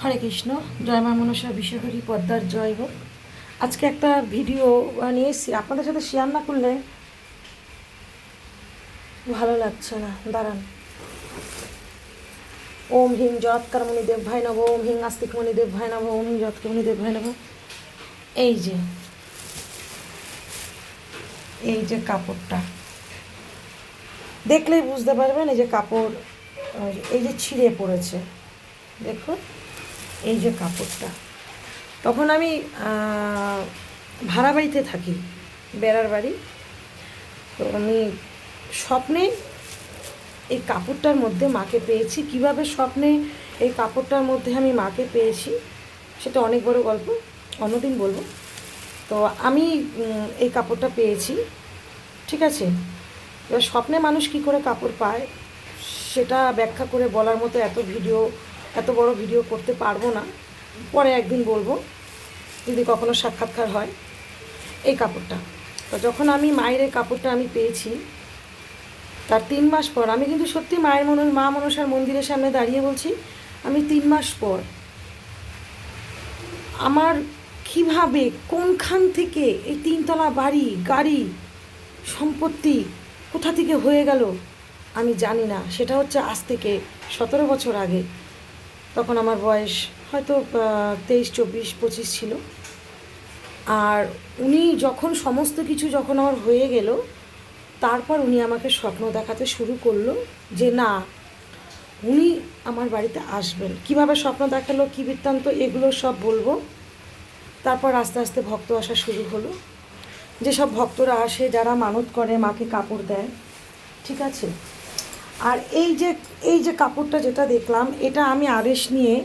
হরে কৃষ্ণ, জয় মা মনসা, বিশ্বহরি, পদ্মার জয় হোক। আজকে একটা ভিডিও নিয়ে এসেছি। আপনাদের সাথে শেয়ার না করলে ভালো লাগছে না। দাঁড়ান। ওম হিং জৎকার মণিদেব ভাই নব ওম হিং আস্তিক মণিদেব ভাই নব ওম হিং জৎকার মণিদেব ভাই নব এই যে এই যে কাপড়টা। দেখলেই বুঝতে পারবেন এই যে কাপড়, এই যে ছিঁড়ে পড়েছে। দেখুন। এই যে কাপড়টা। তখন আমি ভাড়া বাড়িতে থাকি, বেড়ার বাড়ি। তো আমি স্বপ্নে এই কাপড়টার মধ্যে মাকে পেয়েছি। কীভাবে স্বপ্নে এই কাপড়টার মধ্যে আমি মাকে পেয়েছি, সেটা অনেক বড় গল্প, অন্যদিন বলব। তো আমি এই কাপড়টা পেয়েছি, ঠিক আছে? এবার স্বপ্নে মানুষ কি করে কাপড় পায়, সেটা ব্যাখ্যা করে বলার মতো এত ভিডিও এত বড় ভিডিও করতে পারব না। পরে একদিন বলব, যদি কখনো সাক্ষাৎকার হয় এই কাপড়টা। তো যখন আমি মায়ের এই কাপড়টা আমি পেয়েছি, তার তিন মাস পর, আমি কিন্তু সত্যি মায়ের মন মা মনসার মন্দিরের সামনে দাঁড়িয়ে বলছি, আমি তিন মাস পর আমার কীভাবে, কোনখান থেকে এই তিনতলা বাড়ি, গাড়ি, সম্পত্তি কোথা থেকে হয়ে গেল আমি জানি না। সেটা হচ্ছে আজ থেকে সতেরো বছর আগে। তখন আমার বয়স হয়তো তেইশ, চব্বিশ, পঁচিশ ছিল। আর উনি যখন সমস্ত কিছু যখন আমার হয়ে গেল, তারপর উনি আমাকে স্বপ্ন দেখাতে শুরু করল যে, না, উনি আমার বাড়িতে আসবেন। কীভাবে স্বপ্ন দেখাল, কী বৃত্তান্ত, এগুলো সব বলব। তারপর আস্তে আস্তে ভক্ত আসা শুরু হলো। যেসব ভক্তরা আসে, যারা মানত করে, মাকে কাপড় দেয়, ঠিক আছে? আর এই যে এই যে কাপড়টা যেটা দেখলাম, এটা আমি আদেশ নিয়ে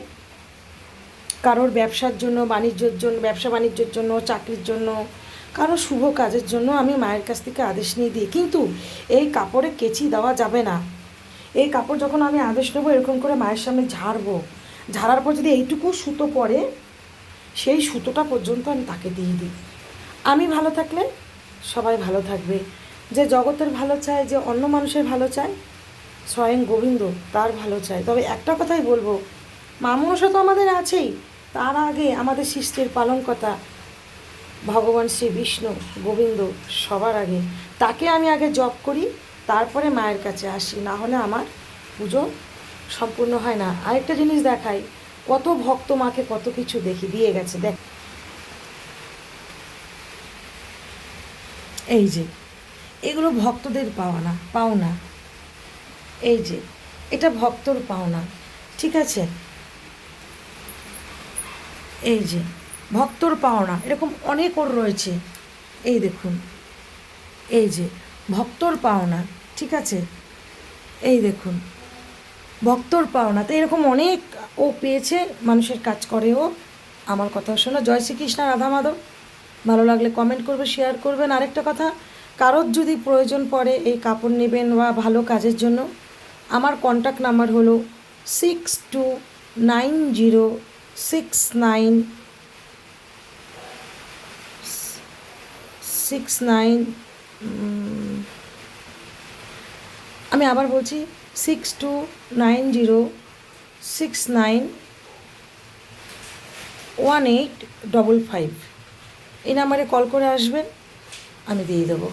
কারোর ব্যবসার জন্য, বাণিজ্যর জন্য, ব্যবসা বাণিজ্যর জন্য, চাকরির জন্য, কারও শুভ কাজের জন্য আমি মায়ের কাছ থেকে আদেশ নিয়ে দিই। কিন্তু এই কাপড়ে কেচি দেওয়া যাবে না। এই কাপড় যখন আমি আদেশ নেব, এরকম করে মায়ের সামনে ঝাড়বো। ঝাড়ার পর যদি এইটুকু সুতো পরে, সেই সুতোটা পর্যন্ত আমি তাকে দিয়ে দিই। আমি ভালো থাকলে সবাই ভালো থাকবে। যে জগতের ভালো চায়, যে অন্য মানুষের ভালো চায় স্বয়ং গোবিন্দ, তার ভালো চায় তবে একটা কথাই বলব মামনসা তো আমাদের আছেই। তার আগে আমাদের সৃষ্টির পালনকর্তা ভগবান শ্রী বিষ্ণু গোবিন্দ সবার আগে। তাকে আমি আগে জপ করি, তারপরে মায়ের কাছে আসি। না হলে আমার পুজো সম্পূর্ণ হয় না। আরেকটা জিনিস দেখাই, কত ভক্ত মাকে কত কিছু দেখি, দিয়ে গেছে। দেখ। এই যে, এগুলো ভক্তদের পাওয়া পাওনা পাওনা এই যে, এটা ভক্তর পাওনা, ঠিক আছে? এই যে, ভক্তর পাওনা, এরকম অনেক ওর রয়েছে। এই দেখুন, এই যে, ভক্তর পাওনা, ঠিক আছে? এই দেখুন, ভক্তর পাওনা, তো এরকম অনেক ও পেয়েছে, মানুষের কাজ করে ও। আমার কথা শোনো, জয় শ্রীকৃষ্ণ, রাধা মাধব। ভালো লাগলে কমেন্ট করবে শেয়ার করবেন। আরেকটা কথা, কারোর যদি প্রয়োজন পড়ে, এই কাপড় নেবেন বা ভালো কাজের জন্য আমার কন্ট্যাক্ট নাম্বার হলো six two nine zero six nine six nine আমি আবার বলছি six two nine zero six nine one eight double five এই নাম্বারে কল করে আসবেন, আমি দিয়ে দেবো।